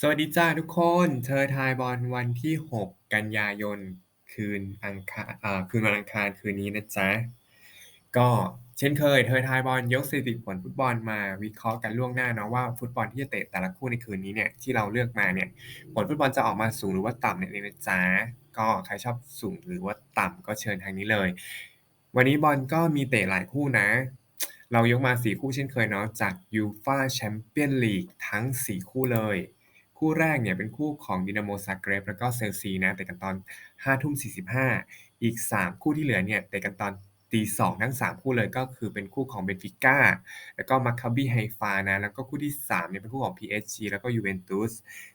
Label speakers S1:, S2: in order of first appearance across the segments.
S1: สวัสดีจ้าทุกคน เธอทายบอลวันที่ 6 กันยายน คืนอังคารอ่าคืนวันอังคารคืนนี้นะจ๊ะ ก็เช่นเคย เธอทายบอลยกสถิติผลฟุตบอลมาวิเคราะห์กันล่วงหน้าเนาะว่าฟุตบอลที่จะเตะแต่ละคู่ในคืนนี้เนี่ยที่เราเลือกมาเนี่ยผลฟุตบอลจะออกมาสูงหรือว่าต่ำเนี่ยนะจ๊ะก็ใครชอบสูงหรือว่าต่ำก็เชิญทางนี้เลย วันนี้บอลก็มีเตะหลายคู่นะ เรายกมา 4 คู่เช่นเคยเนาะจาก UEFA Champions League ทั้ง 4 คู่เลย คู่แรกเนี่ยเป็นคู่ของ Dinamo Zagreb แล้วก็เชลซีนะเตะกันตอน5ทุ่ม45 อีก 3 คู่ที่เหลือเนี่ยเตะกันตอนตีสองทั้ง 3 คู่เลยก็คือเป็นคู่ของเบนฟิก้าแล้วก็มาคาบีไฮฟานะแล้วก็คู่ที่3เนี่ยเป็นคู่ของ PSG แล้วก็ยูเวนตุส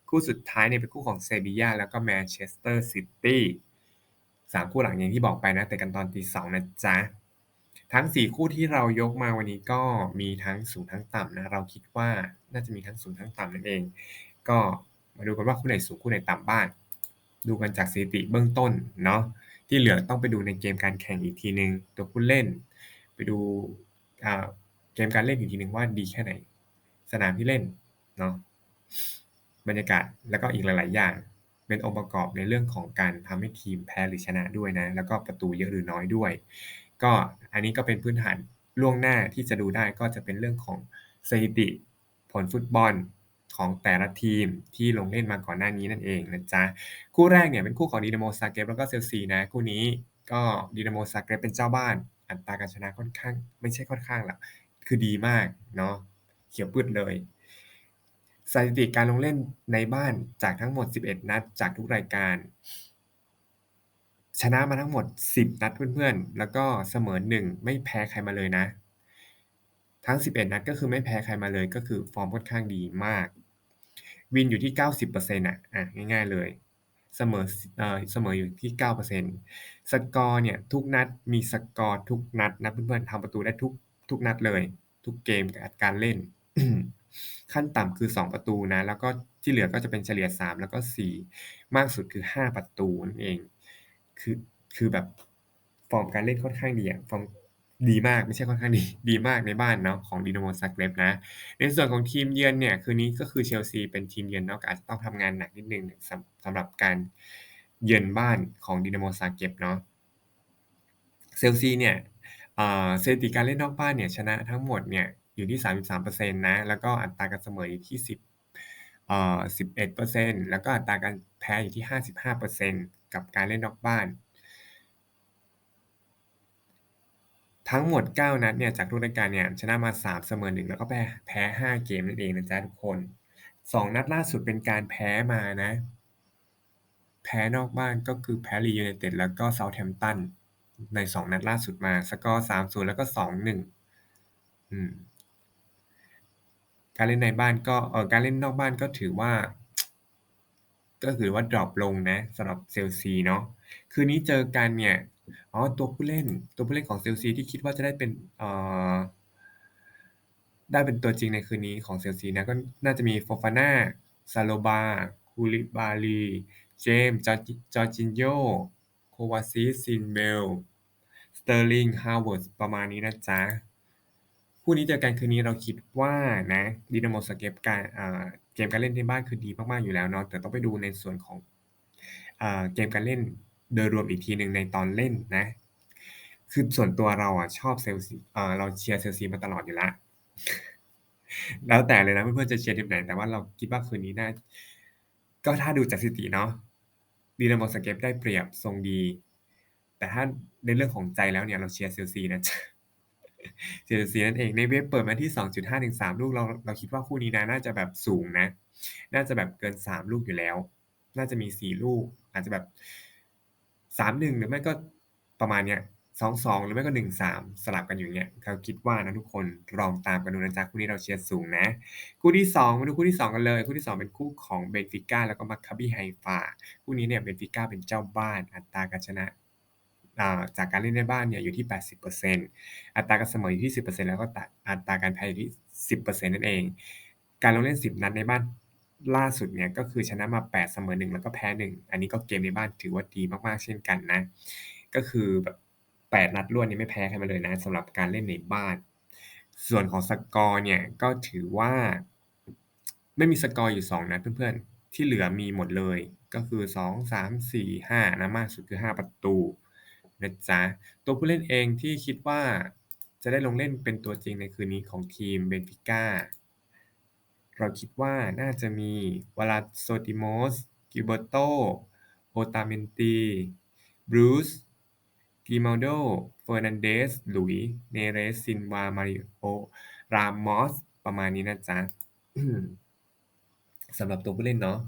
S1: คู่สุดท้ายเนี่ยเป็นคู่ของเซบียาแล้วก็แมนเชสเตอร์ซิตี้สามคู่หลังอย่างที่บอกไปนะเตะกันตอนตีสองนะจ๊ะ ทั้ง 4 คู่ที่เรายกมาวันนี้ก็มีทั้งสูงทั้งต่ำนะเราคิดว่าน่าจะมีทั้งสูงทั้งต่ำนั่นเอง ก็มาดูกันว่าคู่ไหนสูงคู่ไหนต่ำบ้างดูกันจากสถิติเบื้องต้นเนาะที่เหลือต้องไปดูในเกมการแข่งอีกทีหนึ่งตัวผู้เล่น ไปดูเกมการเล่นอีกทีหนึ่งว่าดีแค่ไหน สนามที่เล่นเนาะบรรยากาศแล้วก็อีกหลาย ๆ อย่าง เป็นองค์ประกอบในเรื่องของการทำให้ทีมแพ้หรือชนะด้วยนะ แล้วก็ประตูเยอะหรือน้อยด้วย ก็อันนี้ก็เป็นพื้นฐานล่วงหน้าที่จะดูได้ก็จะเป็นเรื่องของสถิติ ผลฟุตบอล ของแต่ละทีมที่ลงเล่นมาก่อนหน้านี้นั่นเองนะจ๊ะ คู่แรกเนี่ยเป็นคู่ของ Dinamo Zagreb แล้วก็เชลซีนะ คู่นี้ก็ Dinamo Zagreb เป็นเจ้าบ้าน อัตราการชนะค่อนข้าง ไม่ใช่ค่อนข้างหรอกคือดีมากเนาะเขียวปืดเลยสถิติการลงเล่นในบ้านจากทั้งหมด 11 นัด จากทุกรายการ ชนะมาทั้งหมด 10 นัดเพื่อนๆ แล้วก็เสมอ1ไม่แพ้ใครมาเลยนะ ทั้ง 11 นัดก็คือไม่แพ้ใครมาเลยก็คือฟอร์มค่อนข้างดีมาก วินอยู่ที่ 90%อะอะง่ายๆเลยเสมอเอ่อเสมออยู่ที่9%สกอร์เนี่ยทุกนัดมีสกอร์ทุกนัดนะเพื่อนๆทำประตูได้ทุกทุกนัดเลย ทุกเกมกับการเล่น ขั้นต่ำคือ 2 ประตูนะ แล้วก็ที่เหลือก็จะเป็นเฉลี่ย 3 แล้วก็ 4 มากสุดคือ 5 ประตูนั่นเอง คือคือแบบฟอร์มการเล่นค่อนข้างดีอะฟอร์ม ดีมากไม่ใช่ค่อนข้างดีดีมากในบ้านเนาะของ Dinamo Zagreb นะ ในส่วนของทีมเยือนเนี่ยคืนนี้ก็คือเชลซีเป็นทีมเยือนเนาะอาจจะต้องทำงานหนักนิดนึงสำสำหรับการเยือนบ้านของ Dinamo Zagreb เนาะเชลซีเนี่ยสถิติการเล่นนอกบ้านเนี่ยชนะทั้งหมดเนี่ยอยู่ที่ 33%นะแล้วก็อัตราการเสมออยู่ที่ 10เอ่อ11%แล้วก็อัตราการแพ้อยู่ที่ 55%กับการเล่นนอกบ้าน ทั้งหมด 9 นัดเนี่ยจากทุกรายการเนี่ยชนะมา 3 เสมอ1แล้วก็แพ้แพ้ 5 เกมนั่นเองนะจ๊ะทุกคน 2 นัดล่าสุดเป็นการแพ้มานะ แพ้นอกบ้านก็คือแพ้ Leeds United แล้วก็ Southampton ใน 2 นัดล่าสุดมาสกอร์3-0 แล้วก็ 2-1อืมการเล่นในบ้านก็เออการเล่นนอกบ้านก็ถือว่า ก็ถือว่าดรอปลงนะสำหรับเชลซีเนาะคืนนี้เจอกันเนี่ย อ๋อ ตัวผู้เล่น ตัวผู้เล่นของเชลซีที่คิดว่าจะได้เป็นเอ่อ ได้เป็นตัวจริงในคืนนี้ของเชลซีนะก็น่าจะมี Fofana Saliba Koulibaly เจมส์ Jorgi Jorginho Kovacic Chilwell Sterling Havertz ประมาณนี้นะจ๊ะคู่นี้เจอกันคืนนี้เราคิดว่านะ Dinamo Zagreb การเกมการเล่นในบ้านคือดีมากๆอยู่แล้วเนาะแต่ต้องไปดูในส่วนของเกมการเล่น โดยรวมอีกทีหนึ่งในตอนเล่นนะ คือส่วนตัวเราอะชอบเชลซีอ่าเราเชียร์เชลซีมาตลอดอยู่ล้วแล้วแต่เลยนะเพื่อนๆจะเชียร์ทีมไหน แต่ว่าเราคิดว่าคืนนี้น่าก็ถ้าดูจากสถิติเนาะ Dinamo Zagreb ได้เปรียบทรงดี แต่ถ้าในเรื่องของใจแล้วเนี่ยเราเชียร์เชลซีนะจ๊ะเชลซีนั่นเองในเว็บเปิดมาที่ 2.5ถึง3ลูกเราเราคิดว่าคู่นี้นะน่าจะแบบสูงนะ น่าจะแบบเกิน 3 ลูกอยู่แล้ว น่าจะมี 4 ลูก อาจจะแบบ 3-1หนึ่งหรือไม่ก็ประมาณเนี้ย2-2หรือไม่ก็1-3สามสลับกันอยู่เงี้ยเราคิดว่านะทุกคนลองตามกันดูนะจ๊ะคู่นี้เราเชียร์สูงนะ คู่ที่2มาดูคู่ที่2กันเลย คู่ที่2เป็นคู่ของเบนฟิก้าแล้วก็มาคาบีไฮฟาคู่นี้เนี่ยเบนฟิก้าเป็นเจ้าบ้านอัตราการชนะจากการเล่นในบ้านเนี่ยอยู่ที่ 80%อัตราการเสมออยู่ที่ 10%แล้วก็ตะอัตราการแพ้อยู่ที่ 10%นั่นเอง การลงเล่น 10 นัดในบ้าน ล่าสุดเนี่ยก็คือชนะมา 8 เสมอ1แล้วก็แพ้ 1 อันนี้ก็เกมในบ้านถือว่าดีมากๆ เช่นกันนะ ก็คือแบบ8นัดรวดนี่ไม่แพ้ใครมาเลยนะสำหรับการเล่นในบ้าน ส่วนของสกอร์เนี่ยก็ถือว่า ไม่มีสกอร์อยู่ 2 นัดเพื่อนๆ ที่เหลือมีหมดเลยก็คือ 2 3 4 5นะมากสุดคือ 5 ประตูนะจ๊ะตัวผู้เล่นเองที่คิดว่าจะได้ลงเล่นเป็นตัวจริงในคืนนี้ของทีม Benfica เราคิดว่าน่าจะมีวลาโซติโมส กิเบอร์โต โอตาเมนตี บรูซกิมาโด เฟอร์นันเดส หลุย เนเรส ซินวา มาริโอ รามมอส ประมาณนี้นะจ๊ะสำหรับตัวผู้เล่นเนาะ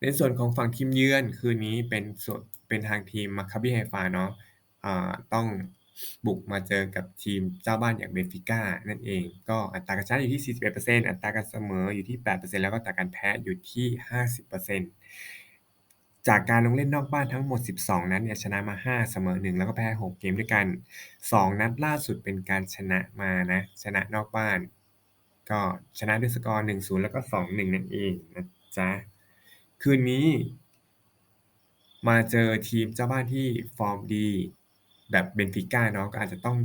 S1: ในส่วนของฝั่งทีมเยือนคืนนี้เป็นส่วนเป็นทางทีมมาคาบิไฮฟาเนาะะต้อง บุกมาเจอกับทีมเจ้าบ้านอย่าง Benfica นั่นเอง ก็อัตราการชนะอยู่ที่ 41%อัตราการเสมออยู่ที่ 8%แล้วก็อัตราการแพ้อยู่ที่ 50%จากการลงเล่นนอกบ้านทั้งหมด 12 นัดเนี่ยชนะมา 5 เสมอ 1 แล้วก็แพ้ 6 เกมด้วยกัน 2 นัดล่าสุดเป็นการชนะมานะชนะนอกบ้าน ก็ชนะด้วยสกอร์ 1-0 แล้วก็ 2-1 นั่นเองนะจ๊ะคืนนี้มาเจอทีมเจ้าบ้านที่ฟอร์มดี แบบ Benfica เนาะก็อาจจะต้อง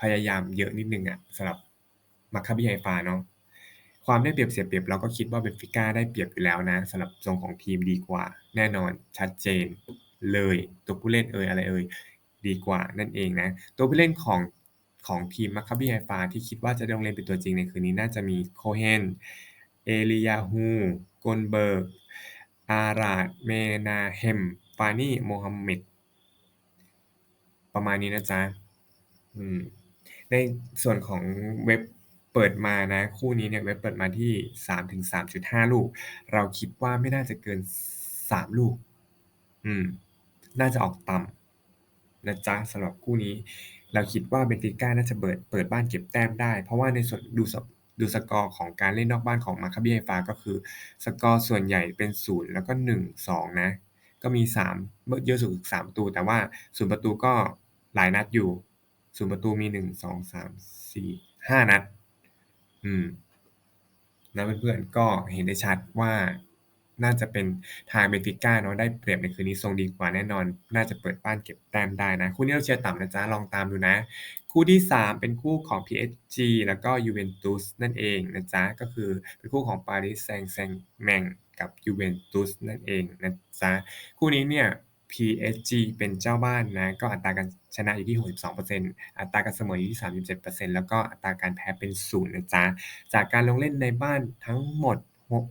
S1: พยายามเยอะนิดนึงอะสำหรับ Maccabi Haifa เนาะความได้เปรียบเสียเปรียบเราก็คิดว่า Benfica ได้เปรียบอยู่แล้วนะสำหรับทรงของทีมดีกว่า แน่นอนชัดเจนเลยตัวผู้เล่นเอยอะไรเอยดีกว่านั่นเองนะ ตัวผู้เล่นของของทีม Maccabi Haifa ที่คิดว่าจะลงเล่นเป็นตัวจริงในคืนนี้น่าจะมี Cohen Eliyahu Goldberg Arad Menahem Fani Mohammed ประมาณนี้นะจ๊ะ อืม ในส่วนของเว็บเปิดมานะ คู่นี้เนี่ยเว็บเปิดมาที่ 3-3.5 ลูก เราคิดว่าไม่น่าจะเกิน 3 ลูก อืม น่าจะออกต่ำนะจ๊ะสำหรับคู่นี้ เราคิดว่า Benfica น่าจะเปิดเปิดบ้านเก็บแต้มได้ เพราะว่าในส่วนดูสดูสกอร์ของการเล่นนอกบ้านของ Maccabi Haifa ก็คือ สกอร์ส่วนใหญ่เป็น 0 แล้วก็ 1-2 นะ ก็มี3เยอะสุดคือ3ประตู แต่ว่า0ประตูก็หลายนัดอยู่0ประตูมี1 2 3 4 5นัด อืมนะเพื่อนๆก็เห็นได้ชัดว่าน่าจะเป็นทาง Benfica เนาะได้เปรียบในคืนนี้ทรงดีกว่าแน่นอน น่าจะเปิดบ้านเก็บแต้มได้นะ คู่นี้เราเชียร์ต่ำนะจ๊ะ ลองตามดูนะ คู่ที่ 3 เป็นคู่ของ PSG แล้วก็ Juventus นั่นเองนะจ๊ะ ก็คือเป็นคู่ของ Paris Saint-Germain กับ Juventus นั่นเองนะจ๊ะคู่นี้เนี่ย PSG เป็นเจ้าบ้านนะ ก็อัตราการชนะอยู่ที่ 62%อัตราการเสมออยู่ที่ 37%แล้วก็อัตราการแพ้เป็น0นย์นะจ๊ะ จากการลงเล่นในบ้านทั้งหมด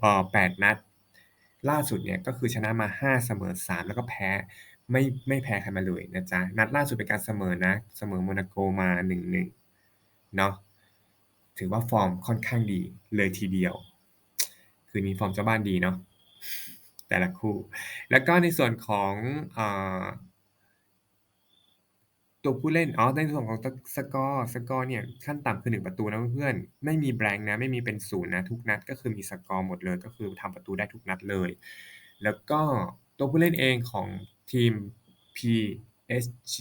S1: 8นัด ล่าสุดเนี่ยก็คือชนะมา 5 เสมอ 3 แล้วก็แพ้ไม่ไม่แพ้ใครมาเลยนะจ๊ะ นัดล่าสุดเป็นการเสมอนะ เสมอโมนาโกมา 1-1 เนาะ ถือว่าฟอร์มค่อนข้างดีเลยทีเดียว คืนนี้ฟอร์มเจ้าบ้านดีเนาะแต่ละคู่ แล้วก็ในส่วนของอตัวผู้เล่น อ๋อ ในส่วนของสกอร์ สกอร์เนี่ยขั้นต่ำคือ1ประตูนะเพื่อน ไม่มี blank นะ ไม่มีเป็น0นย์นะ ทุกนัดก็คือมีสกอร์หมดเลย ก็คือทำประตูได้ทุกนัดเลย แล้วก็ตัวผู้เล่นเองของทีม PSG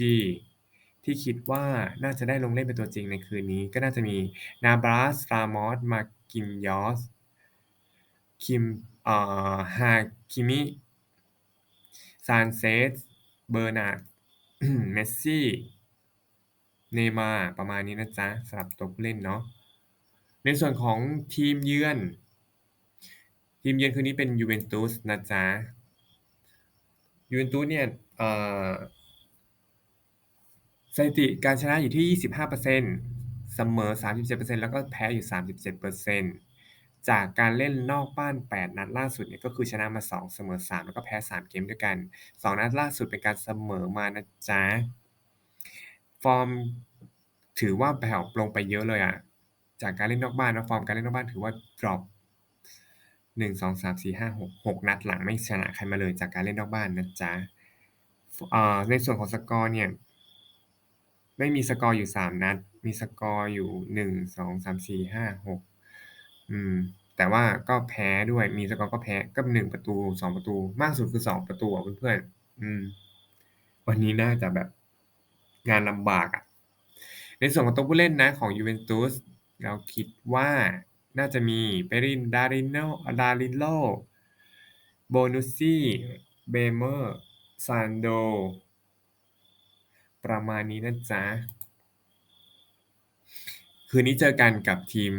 S1: ที่คิดว่าน่าจะได้ลงเล่นเป็นตัวจริงในคืนนี้ ก็น่าจะมี Navas, Ramos, Marquinhos, Kim อ่า Hakimi, Sanchez, Bernat เบอร์นาร์ดเมสซี่เนย์มาประมาณนี้นะจ๊ะสำหรับตัวผู้เล่นเนาะในส่วนของทีมเยือน ทีมเยือนคืนนี้เป็น Juventus นะจ๊ะ Juventus เนี่ยเอ่อสถิติการชนะอยู่ที่ 25%เสมอ 37%แล้วก็แพ้อยู่ 37% จากการเล่นนอกบ้าน 8 นัดล่าสุดเนี่ยก็คือชนะมา 2 เสมอ 3 แล้วก็แพ้ 3 เกมด้วยกัน 2 นัดล่าสุดเป็นการเสมอมานะจ๊ะ ฟอร์มถือว่าแผ่วลงไปเยอะเลยอะจากการเล่นนอกบ้านนะฟอร์มการเล่นนอกบ้านถือว่าดร็อป1 2 3 4 5 6 6นัดหลังไม่ชนะใครมาเลยจากการเล่นนอกบ้านนะจ๊ะในส่วนของสกอร์เนี่ย ไม่มีสกอร์อยู่3นัด มีสกอร์อยู่1 2 3 4 5 6 อืม แต่ว่าก็แพ้ด้วย มีสกอร์ก็แพ้ ก็ 1 ประตู 2 ประตู มากสุดคือ 2 ประตูอะเพื่อนๆอืม วันนี้น่าจะแบบงานลำบากอะในส่วนของตัวผู้เล่นนะของ Juventus เราคิดว่าน่าจะมี Perin Darino Danilo Bonucci Bremer Sandro ประมาณนี้นะจ๊ะ คืนนี้เจอกันกับทีม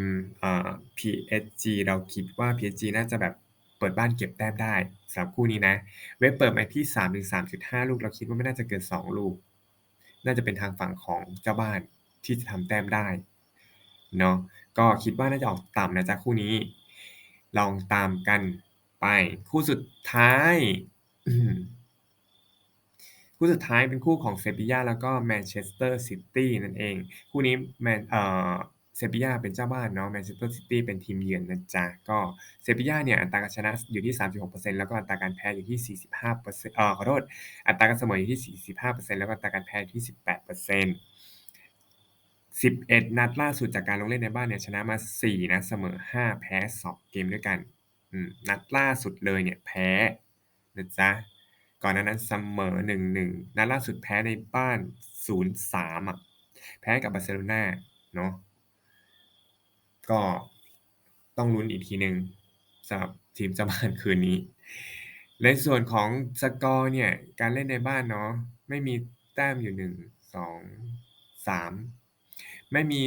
S1: อ่า PSG เราคิดว่า PSG น่าจะแบบเปิดบ้านเก็บแต้มได้สำหรับคู่นี้นะ เว็บเปิดมาที่3-3.5ลูก เราคิดว่าไม่น่าจะเกิน2ลูก น่าจะเป็นทางฝั่งของเจ้าบ้านที่จะทำแต้มได้เนาะก็คิดว่าน่าจะออกต่ำนะจ๊ะคู่นี้ ลองตามกันไป คู่สุดท้าย คู่สุดท้ายเป็นคู่ของเซบียาแล้วก็แมนเชสเตอร์ซิตี้นั่นเอง คู่นี้แมนเอ่อเซบียาเป็นเจ้าบ้านเนาะแมนเชสเตอร์ซิตี้เป็นทีมเยือนนะจ๊ะก็เซบียาเนี่ยอัตราการชนะอยู่ที่ 36%แล้วก็อัตราการแพ้อยู่ที่ 45%เอ่อขอโทษอัตราการเสมออยู่ที่ 45%แล้วก็อัตราการแพ้อยู่ที่ 18% 11 นัดล่าสุดจากการลงเล่นในบ้านเนี่ยชนะมา 4นัดเสมอ 5 แพ้ 2 เกมด้วยกันอืมนัดล่าสุดเลยเนี่ยแพ้นะจ๊ะ ก่อนหน้านั้นเสมอ1-1นัดล่าสุดแพ้ในบ้าน0-3อะ แพ้กับบาร์เซโลนาเนาะก็ต้องลุ้นอีกทีหนึ่งสำหรับทีมเจ้าบ้านคืนนี้ ในส่วนของสกอร์เนี่ย การเล่นในบ้านเนาะไม่มีแต้มอยู่1 2 3ไม่มี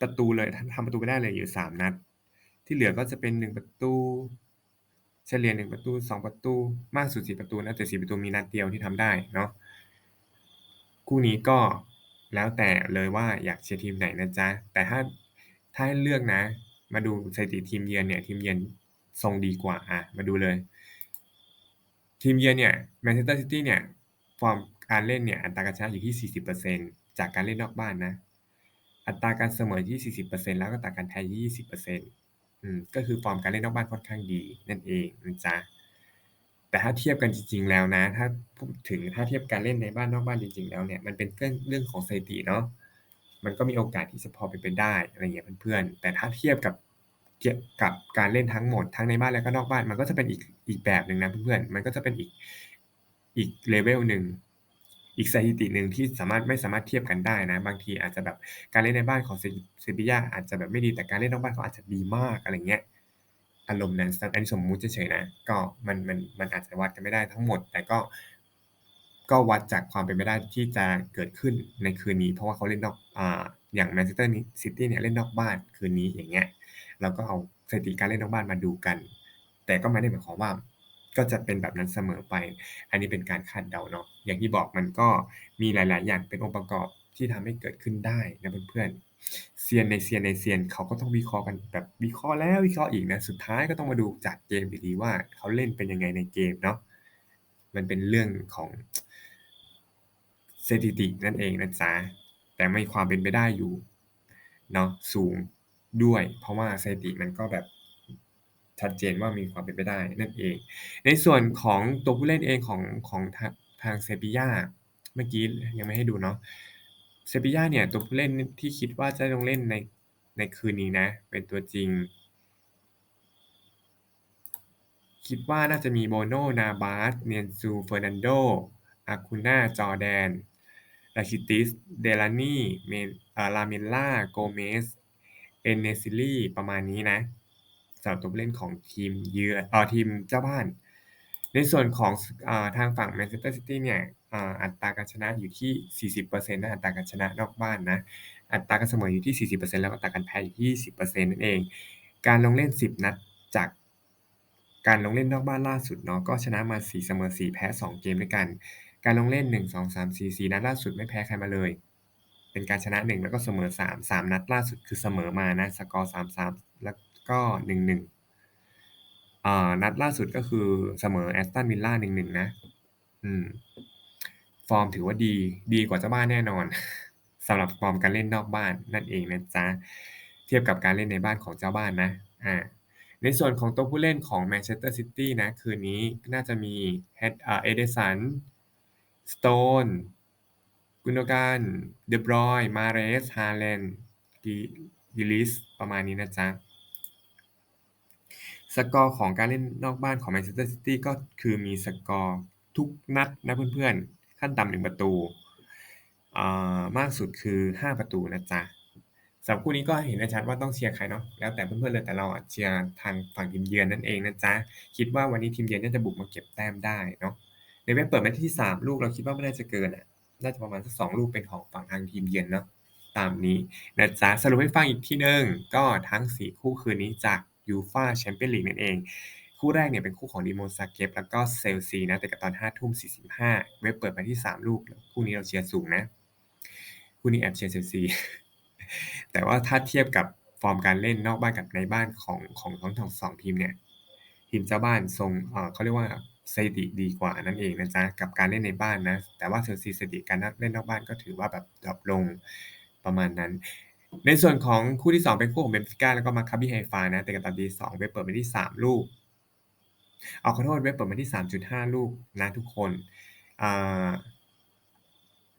S1: ประตูเลยทำประตูไม่ได้เลยอยู่3นัด ที่เหลือก็จะเป็น1ประตู เฉลี่ย1ประตู 2 ประตู มากสุด 4 ประตูนะแต่4ประตูมีนัดเดียวที่ทำได้เนาะคู่นี้ก็แล้วแต่เลยว่าอยากเชียร์ทีมไหนนะจ๊ะแต่ถ้าถ้าให้เลือกนะ มาดูสถิติทีมเยือนเนี่ยทีมเยือนทรงดีกว่าอะมาดูเลย ทีมเยือนเนี่ยแมนเชสเตอร์ซิตี้เนี่ยฟอร์มการเล่นเนี่ยอัตราการชนะอยู่ที่ 40%จากการเล่นนอกบ้านนะอัตราการเสมอที่ 40%แล้วก็อัตราการแพ้อยู่ที่ 20% อืมก็คือฟอร์มการเล่นนอกบ้านค่อนข้างดีนั่นเองนะจ๊ะแต่ถ้าเทียบกันจริง ๆ แล้วนะ ถ้าพูดถึงถ้าเทียบการเล่นในบ้านนอกบ้านจริง ๆ แล้วเนี่ยมันเป็นเรื่องเรื่องของสถิติเนาะมันก็มีโอกาสที่จะพอเป็นไปได้อะไรอย่างเงี้ยเพื่อนๆแต่ถ้าเทียบกับเกี่ยวกับการเล่นทั้งหมดทั้งในบ้านและก็นอกบ้าน มันก็จะเป็นอีกอีกแบบหนึ่งนะเพื่อนๆมันก็จะเป็นอีกอีกเลเวลหนึ่ง อีกสถิติหนึ่งที่สามารถไม่สามารถเทียบกันได้นะ บางทีอาจจะแบบการเล่นในบ้านของเซบียาอาจจะแบบไม่ดีแต่การเล่นนอกบ้านเขาอาจจะดีมากอะไรเงี้ยอารมณ์นั้นอันนี้สมมุติเฉยๆนะ ก็มันมันมันอาจจะวัดกันไม่ได้ทั้งหมด แต่ก็ ก็วัดจากความเป็นไปได้ที่จะเกิดขึ้นในคืนนี้ เพราะว่าเขาเล่นนอกอ่าอย่างแมนเชสเตอร์ซิตี้เนี่ยเล่นนอกบ้านคืนนี้อย่างเงี้ยเราก็เอาสถิติการเล่นนอกบ้านมาดูกัน แต่ก็ไม่ได้หมายความว่า ก็จะเป็นแบบนั้นเสมอไป อันนี้เป็นการคาดเดาเนาะอย่างที่บอกมันก็มีหลาย ๆ อย่างเป็นองค์ประกอบที่ทำให้เกิดขึ้นได้นะเพื่อนๆเซียนในเซียนในเซียนเขาก็ต้องวิเคราะห์กันแบบวิเคราะห์แล้ววิเคราะห์อีกนะ สุดท้ายก็ต้องมาดูจากเกมดีๆว่าเขาเล่นเป็นยังไงในเกมเนาะมันเป็นเรื่องของสถิตินั่นเองนะจ๊ะแต่ไม่ความเป็นไปได้อยู่เนาะสูงด้วย เพราะว่าสถิติมันก็แบบ ชัดเจนว่ามีความเป็นไปได้นั่นเอง ในส่วนของตัวผู้เล่นเองของของทางทางเซบียาเมื่อกี้ยังไม่ให้ดูเนาะเซบียาเนี่ยตัวผู้เล่นที่คิดว่าจะลงเล่นในในคืนนี้นะ เป็นตัวจริง คิดว่าน่าจะมีโบโนนาบาสเนียนซูเฟอร์นันโดอาคูน่าจอแดนลาคิติสเดลานีเมลาเมลล่าโกเมสเอนเนซิลี่ประมาณนี้นะ สำหรับตัวเล่นของทีมเยือนเอ่อทีมเจ้าบ้าน ในส่วนของอทางฝั่งแมนเชสเตอร์ซิตี้เนี่ยอ,อัตราการชนะอยู่ที่ 40%นะอัตราการชนะนอกบ้านนะอัตราการเสมออยู่ที่ 40%แล้วอัตราการแพ้อยู่ที่ 10%นั่นเอง การลงเล่น 10 นัดจากการลงเล่นนอกบ้านล่าสุดเนาะก็ชนะมา 4 เสมอ 4 แพ้ 2 เกมด้วยกัน การลงเล่น 1 2 3 4 4 นัดล่าสุดไม่แพ้ใครมาเลย เป็นการชนะ 1 แล้วก็เสมอ 3 3 นัดล่าสุดคือเสมอมานะสกอร์ 3 3 แล้วก็1 1อ่านัดล่าสุดก็คือเสมอแอสตันวิลล่า1-1นะ อืม ฟอร์มถือว่าดี ดีกว่าเจ้าบ้านแน่นอนสำหรับฟอร์มการเล่นนอกบ้านนั่นเองนะจ๊ะ เทียบกับการเล่นในบ้านของเจ้าบ้านนะ อ่า ในส่วนของตัวผู้เล่นของแมนเชสเตอร์ซิตี้นะ คืนนี้น่าจะมีเฮดอ่าเอเดสันสโตนกุนโกันเดบรอย มาเรส ฮาแลนด์กิลิส ประมาณนี้นะจ๊ะ สกอร์ของการเล่นนอกบ้านของแมนเชสเตอร์ซิตี้ก็คือมีสกอร์ทุกนัดนะเพื่อนๆ ขั้นต่ำหนึ่งประตูอ่ามากสุดคือ 5 ประตูนะจ๊ะสำหรับคู่นี้ก็เห็นได้ชัดว่าต้องเชียร์ใครเนาะแล้วแต่เพื่อนๆเลยแต่เราอะเชียร์ทางฝั่งทีมเยือนนั่นเองนะจ๊ะคิดว่าวันนี้ทีมเยือนน่าจะบุกมาเก็บแต้มได้เนาะในเว็บเปิดมาที่ 3 ลูกเราคิดว่าไม่น่าจะเกินอะน่าจะประมาณสัก2ลูกเป็นของฝั่งทางทีมเยือนเนาะตามนี้นะจ๊ะสรุปให้ฟังอีกทีหนึ่งก็ทั้ง 4 คู่คืนนี้จาก UEFA Champions League นั่นเอง คู่แรกเนี่ยเป็นคู่ของ Dinamo Zagreb แล้วก็เชลซีนะเตะกันตอน5:45 เว็บเปิดมาที่ 3 ลูก คู่นี้เราเชียร์สูงนะ คู่นี้แอบเชียร์เชลซี แต่ว่าถ้าเทียบกับฟอร์มการเล่นนอกบ้านกับในบ้านของของทั้งสองสองทีมเนี่ยทีมเจ้าบ้านทรงเขาเรียกว่าสถิติดีกว่านั่นเองนะจ๊ะกับการเล่นในบ้านนะ แต่ว่าเชลซีสถิติการเล่นนอกบ้านก็ถือว่าแบบดรอปลงประมาณนั้น ในส่วนของคู่ที่ 2 เป็นคู่ของเบนฟิก้าแล้วก็มาคาบิไฮฟานะเตะกันตอนตี2เว็บเปิดมาที่ 3 ลูก เอาขอโทษเว็บเปิดมาที่ 3.5 ลูกนะทุกคน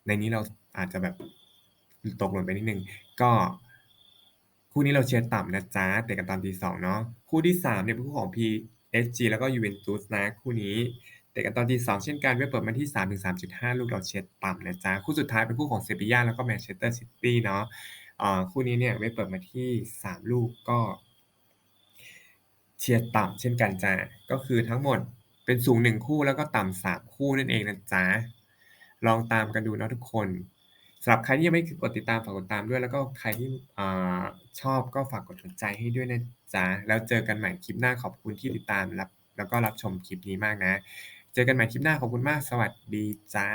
S1: ในนี้เราอาจจะแบบตกหล่นไปนิดนึง ก็คู่นี้เราเชียร์ต่ำนะจ๊ะเตะกันตอนตีสองเนาะคู่ที่3เนี่ยเป็นคู่ของ PSG แล้วก็ Juventus นะคู่นี้เตะกันตอนตีสองเช่นกันเว็บเปิดมาที่3ถึง3.5 ลูกเราเชียร์ต่ำนะจ๊ะคู่สุดท้ายเป็นคู่ของเซบีย่าแล้วก็แมนเชสเตอร์ซิตี้เนาะอ่า คู่นี้เนี่ยเว็บเปิดมาที่ 3 ลูกก็ เชียร์ต่ำเช่นกันจ้ะก็คือทั้งหมดเป็นสูง 1 คู่แล้วก็ต่ำา3คู่นั่นเองนะจ๊ะลองตามกันดูนะทุกคนสำหรับใครที่ยังไม่กดติดตามฝากกดตามด้วย แล้วก็ใครที่อชอบก็ฝากกดหัวใจให้ด้วยนะจ๊ะแล้วเจอกันใหม่คลิปหน้าขอบคุณที่ติดตามรับแล้วก็รับชมคลิปนี้มากนะ เจอกันใหม่คลิปหน้าขอบคุณมากสวัสดีจ้า